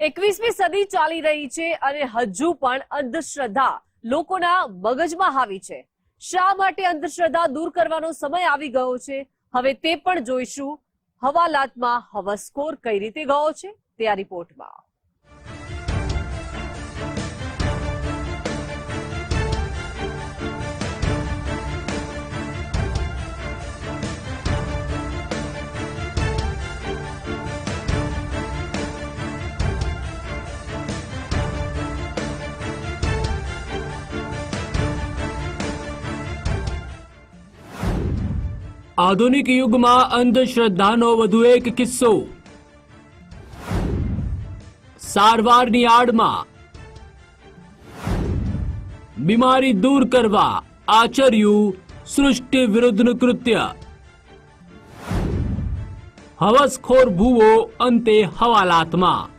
એકવીસમી સદી ચાલી રહી છે અને હજુ પણ અંધશ્રદ્ધા લોકોના મગજમાં હાવી છે. શા માટે અંધશ્રદ્ધા દૂર કરવાનો સમય આવી ગયો છે? હવે તે પણ જોઈશું. હવાલાતમાં હવસખોર કઈ રીતે ગયો છે? તે આ રિપોર્ટમાં. આધુનિક યુગમાં અંધશ્રદ્ધાનો વધુ એક કિસ્સો. સારવારની આડમાં. બીમારી દૂર કરવા આચર્યું સૃષ્ટિ વિરુદ્ધનું કૃત્ય. હવસખોર ભૂવો અંતે હવાલાતમાં.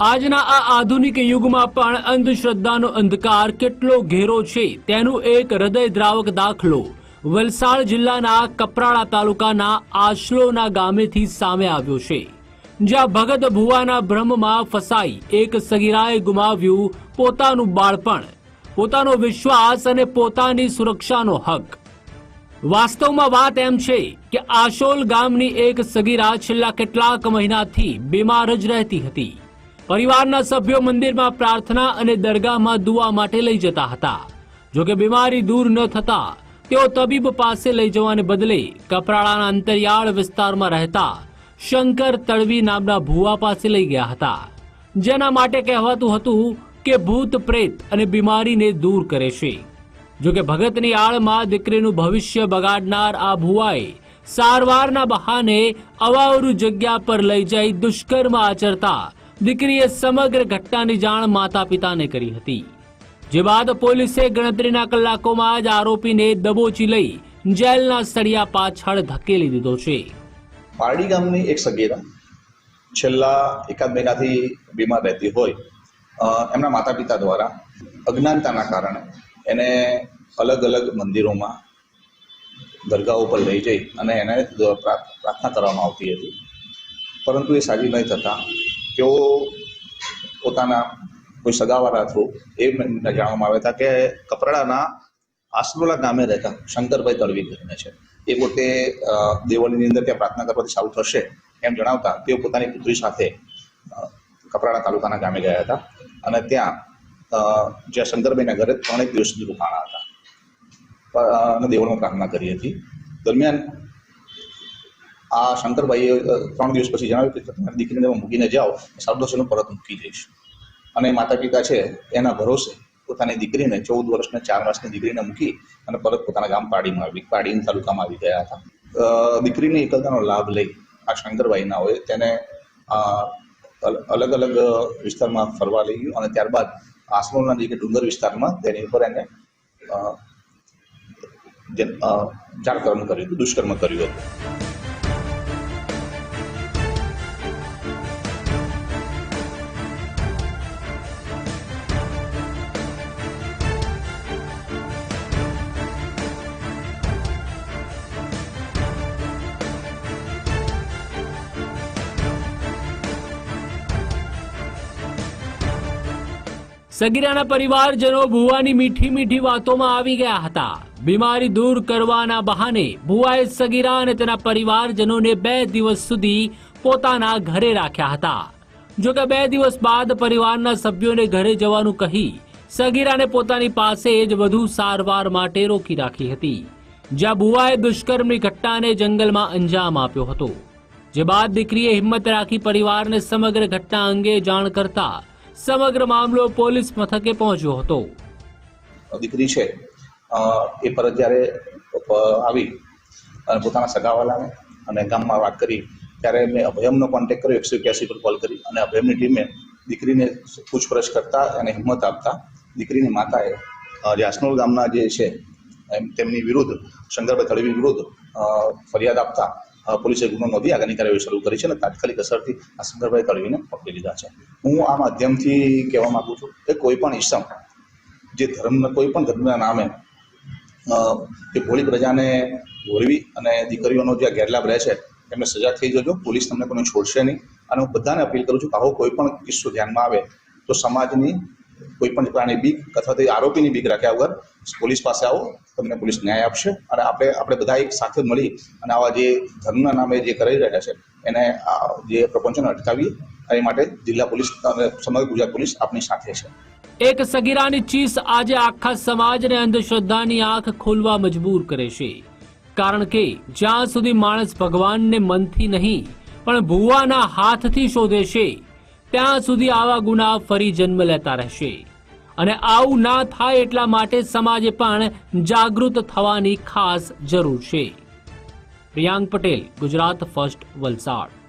આજના આ આધુનિક યુગમાં પણ અંધશ્રદ્ધાનો અંધકાર કેટલો ઘેરો છે તેનું એક હૃદયદ્રાવક દાખલો. વલસાડ જિલ્લાના કપરાડા તાલુકાના આશલોના ગામેથી સામે આવ્યો છે. જ્યાં ભગત ભુવાના ભ્રમમાં ફસાઈ એક સગીરાએ ગુમાવ્યું પોતાનું બાળપણ, પોતાનો વિશ્વાસ અને પોતાની સુરક્ષાનો હક. વાસ્તવમાં વાત એમ છે કે આશોલ ગામની એક સગીરા છેલ્લા કેટલાક મહિનાથી બીમાર જ રહેતી હતી. પરિવારના સભ્યો મંદિરમાં પ્રાર્થના અને દરગાહમાં દુઆ માટે લઈ જતા હતા. જોકે બીમારી દૂર ન થતા તેઓ તબીબ પાસે લઈ જવાને બદલે કપરાળાના અંતરિયાળ વિસ્તારમાં રહેતા શંકર તળવી નામના ભુવા પાસે લઈ ગયા હતા. જેના માટે કહેવાતું હતું કે ભૂત પ્રેત અને બીમારીને દૂર કરે છે. જોકે ભગતની આળમાં દીકરીનું ભવિષ્ય બગાડનાર આ ભુવાએ સારવારના બહાને અવાવરૂ જગ્યા પર લઈ જઈ દુષ્કર્મ આચરતા દીકરીએ સમગ્ર ઘટનાની જાણ માતા પિતાને કરી હતી. જે બાદ પોલીસે ગણતરીના કલાકોમાં જ આરોપીને દબોચી લઈ જેલના સળિયા પાછળ ધકેલી દીધો છે. પારડી ગામની એક સગીરા છેલ્લા એકાદ મહિનાથી બીમાર રહેતી હોય એમના માતા પિતા દ્વારા અજ્ઞાનતાના કારણે એને અલગ અલગ મંદિરોમાં દરગાહો પર લઈ જઈ અને એને પ્રાર્થના કરવામાં આવતી હતી. પરંતુ એ સાજી નહીં થતાં તેઓ પોતાના કોઈ સગાવાળા થ્રુ, એ મને જાણવામાં આવ્યા હતા કે કપરાડાના આસરોલા ગામે રહેતા શંકરભાઈ તળવી કરીને છે. એ પોતે દેવળની અંદર ત્યાં પ્રાર્થના કરવાથી સારું થશે એમ જણાવતા તેઓ પોતાની પુત્રી સાથે કપરાડા તાલુકાના ગામે ગયા હતા અને ત્યાં જ્યાં શંકરભાઈના ઘરે ત્રણેક દિવસ સુધી રોકાણા હતા અને દેવળમાં પ્રાર્થના કરી હતી. દરમિયાન આ શંકરભાઈએ ત્રણ દિવસ પછી જણાવ્યું કે દીકરીને મૂકીને જાઓ, સારું થશે પરત મૂકી જઈશ અને માતા પિતા છે એના ભરોસે પોતાની દીકરીને ચૌદ વર્ષને ચાર વર્ષની દીકરીને મૂકી અને પરત પોતાના ગામ પાડીમાં આવી પાડીન તાલુકામાં આવી ગયા હતા. દીકરીની એકલતાનો લાભ લઈ આ શંકરભાઈના હોય તેને અલગ અલગ વિસ્તારમાં ફરવા લઈ ગયું અને ત્યારબાદ આસનોના જે ડુંગર વિસ્તારમાં તેની ઉપર એને અ, જે, અ, ચારકર્મ કર્યું હતું દુષ્કર્મ કર્યું હતું. સગીરાના પરિવારજનો ભુવાની મીઠી મીઠી વાતોમાં આવી ગયા હતા. બીમારી દૂર કરવાના બહાને ભુવાએ સગીરા અને તેના પરિવારજનોને બે દિવસ સુધી પોતાના ઘરે રાખ્યા હતા. જોકે બે દિવસ બાદ પરિવારના સભ્યોને ઘરે જવાનું કહી સગીરાને પોતાની પાસે જ વધુ સારવાર માટે રોકી રાખી હતી. જ્યાં ભુવાએ દુષ્કર્મની ઘટનાને જંગલમાં અંજામ આપ્યો હતો. જે બાદ દીકરીએ હિંમત રાખી પરિવારને સમગ્ર ઘટના અંગે જાણ કરતા સમગ્ર મામલો પોલીસ મથકે પહોંચ્યો હતો. દીકરી છે. એ પરત જ્યારે આવી અને પોતાના સગાવાલાને અને ગામમાં વાત કરી, ત્યારે મેં અભયમનો કોન્ટેક્ટ કર્યો, એકસો એક્યાસી પર કોલ કરી અને અભયમની ટીમે દીકરીને પૂછપરછ કરતા અને હિંમત આપતા દીકરીની માતાએ જાસનોલ ગામના જે છે, એમ તેમની વિરુદ્ધ, શંકરભાઈ તળવી વિરુદ્ધ ફરિયાદ આપતા પોલીસે ગુનો નોંધી આગળની કાર્યવાહી શરૂ કરી છે અને તાત્કાલિક અસરથી આ શંકરભાઈ કડવીને પકડી લીધા છે. હું આ માધ્યમથી કહેવા માગું છું કે કોઈ પણ ઈસમ, જે ધર્મના કોઈ પણ ધર્મના નામે એ ભોળી પ્રજાને ભોળવી અને દીકરીઓનો જે ગેરલાભ રહે છે, એમને સજા થઈ જજો, પોલીસ તમને કોઈને છોડશે નહીં. અને હું બધાને અપીલ કરું છું કે આવો કોઈ પણ કિસ્સો ધ્યાનમાં આવે તો સમાજની કોઈ પણ પ્રકારની બીક અથવા તો આરોપીની બીક રાખ્યા વગર પોલીસ પાસે આવો, તમને પોલીસ ન્યાય આપશે અને આપણે આપણે બધા એક સાથે મળી અને આવા જે ધર્મના નામે જે કરી રહ્યા છે, એને જે પ્રપંચોને અટકાવીએ એ માટે જિલ્લા પોલીસ સમગ્ર ગુજરાત પોલીસ આપની સાથે છે. એક સગીરાની ચીસ આજે આખા સમાજને અંધશ્રદ્ધાની આંખ ખોલવા મજબૂર કરે છે. કારણ કે જ્યાં સુધી માણસ ભગવાનને મનથી નહીં, પણ ભુવાના હાથથી શોધે છે ત્યાં સુધી આવા ગુના ફરી જન્મ લેતા રહેશે. અને આવું ના થાય એટલા માટે સમાજે પણ જાગૃત થવાની ખાસ જરૂર છે. પ્રિયાંક પટેલ, ગુજરાત ફર્સ્ટ વલસાડ.